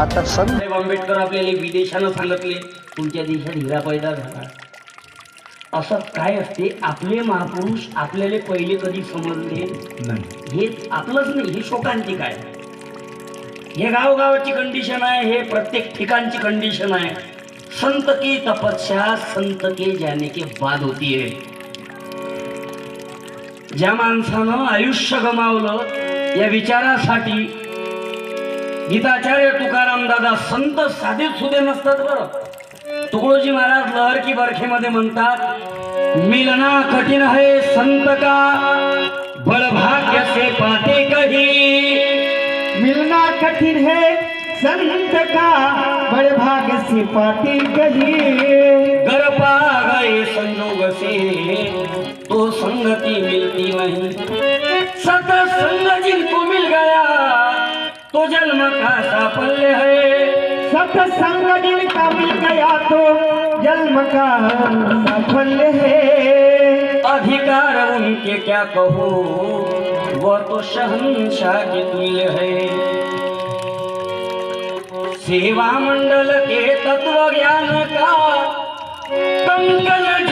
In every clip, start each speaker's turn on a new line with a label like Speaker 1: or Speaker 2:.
Speaker 1: आता संत
Speaker 2: साहेब आंबेडकर आपल्याला विदेशानं सांगितले तुमच्या देशात हिरा पैदा झाला. असं काय असते? आपले महापुरुष आपल्याला पहिले कधी समजले?
Speaker 1: नाही.
Speaker 2: हे आपलंच नाही हे शोकांतिक आहे. हे गावगावाची कंडिशन आहे हे प्रत्येक ठिकाणची कंडिशन आहे. संत की तपस्या संत के जाने के बाद होती है ज्या माणसानं आयुष्य गमावलं या विचारासाठी गीताचार्य तुकाराम दादा संत साधे सुधे नसतात बरं. तुकडोजी महाराज लहर की बरखेमध्ये म्हणतात मिलना कठीण है संत का बड़भाग्य से पाते कही.
Speaker 3: मिलना कठिन है संत का बड़े भाग से पाती कही।
Speaker 2: घर पा गए संयोग से तो संगति मिलती नहीं। सत संग जिनको गया तो जन्म का साफल्य है।
Speaker 3: सत्संग जिनका मिल गया तो जन्म का साफल्य है।
Speaker 2: अधिकार उनके क्या कहो? वह तो शहनशाह के तुल्य है। सेवा मंडल के तत्व ज्ञान का कंगन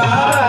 Speaker 2: 감사합니다.